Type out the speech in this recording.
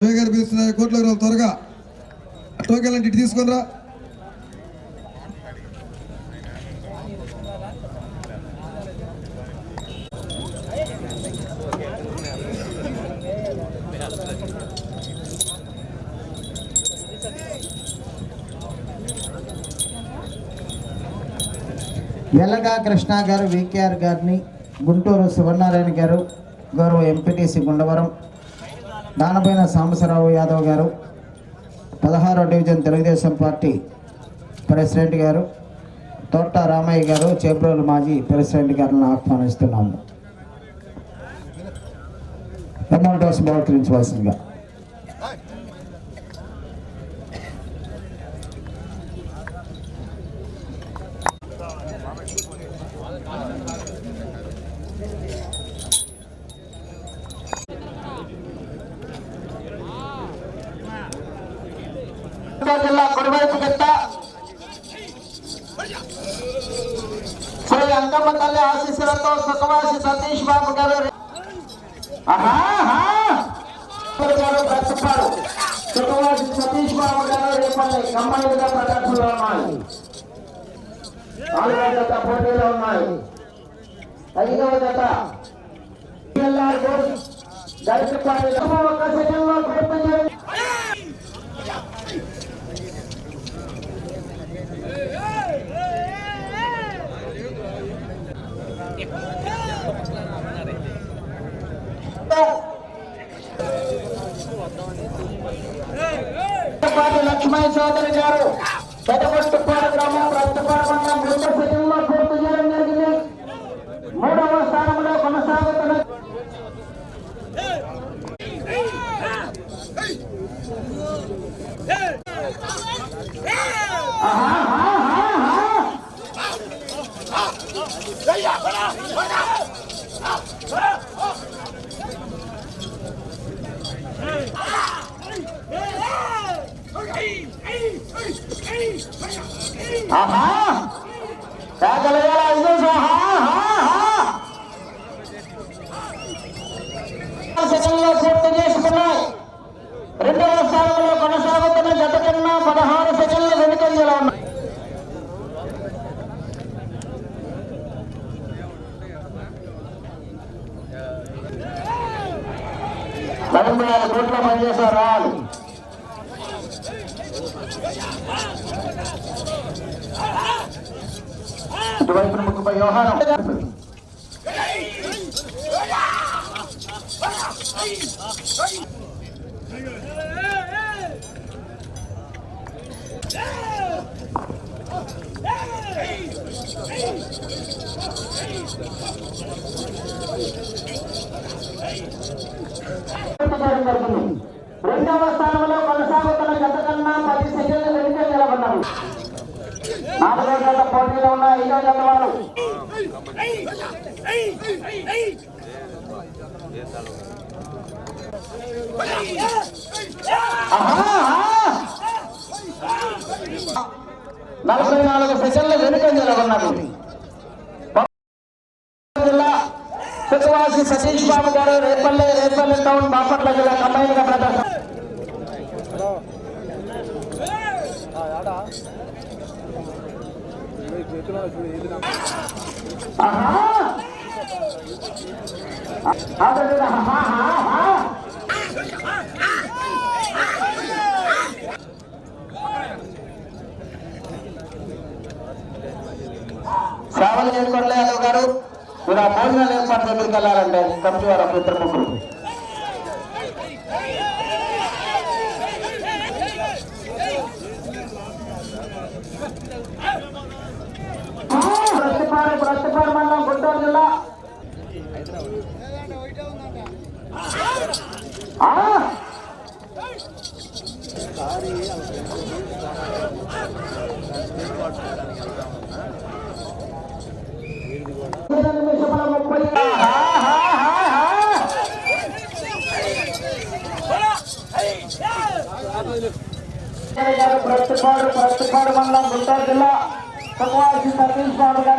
రవి గారు పిలుస్తున్నారు త్వరగా. టోకెన్ లాంటి ఇటు తీసుకొని ఎల్లగా కృష్ణ గారు వికేఆర్ గారిని గుంటూరు శివనారాయణ గారు గౌరవ ఎంపీటీసీ గుండవరం. దానపైన సాంబసరావు యాదవ్ గారు పదహారో డివిజన్ తెలుగుదేశం పార్టీ ప్రెసిడెంట్ గారు తోట రామయ్య గారు చేబ్రోలు మాజీ ప్రెసిడెంట్ గారిని ఆహ్వానిస్తున్నాము. ఎమౌంటర్స్ బహుకరించవలసిందిగా. జిల్లా కుడివైపు గిట్ట శ్రీ అంకమ్మ తల్లి ఆశీస్సులతో సుఖవాసి సతీష్ బాబు గారు ఆహా, గారు ప్రస్తుతారు సుఖవాసి సతీష్ బాబు గారు రేపల్లి కమ్మలుగా ప్రదర్శనలో ఉన్నాయి నాలుగవ జత పోటీలో ఉన్నాయి ఐదవ జత పిఎల్ఆర్ గోల్డ్ గరికపాటి ఒక్క సెకండ్లో పూర్తి చేయండి. లక్ష్మయ్య చౌదరి గారు పెదపట్టుపాడు గ్రామం రక్తపాడు మండలం రెండు సెకండ్లో పూర్తి చేయడం జరిగింది. మూడవ స్థానంలో కొనసాగుతున్న ఆహా, ఆహా, ఆహా. ఆహా రాగలగాల ఐదు ఆహా, ఆహా, ఆహా. సెకండ్లో పూర్తి చేసుకున్నాయి. రెండవ స్థానంలో కొనసాగుతున్న జత కన్నా పదహారు వెనుకంజలో ఉన్నాయి. నలభై ఆరు కోట్ల పనిచేశారు రావాలి ఇటువైపున ముక్కుపై వ్యవహారం రెండవ స్థానంలో కొనసాగుతున్న వారు నిలబడ్డారు నాలుగో జత పోటీలో ఉన్న ఐదో జత వారు నలభై నాలుగు సెషన్లు వెనుక నిలబడినారు జిల్లా సతీష్ బాబు గారు రేపల్లె రేపల్లె టౌన్ బాపట్ల జిల్లా కంబైన్గా ప్రదర్శన ఆహా. ఆగండి, ఆహా, ఆహా. సేవలు చేసుకోండి యాదవ్ గారు మీరు ఆ భోజనాలు ఏర్పాటు దగ్గరికి వెళ్ళాలంటే కమిటీ వారు ఒక ముగ్గురు ప్రతిపాడు ప్రతిపాడు మండలం గుంటూరు జిల్లా ఆ! నిమిషముల ముప్పై ఆహా, ఆహా, ఆహా. ప్రతిపాడు ప్రతిపాడు మండలం గుంటూరు జిల్లా. సుఖవాసి సతీష్ బాబు గారు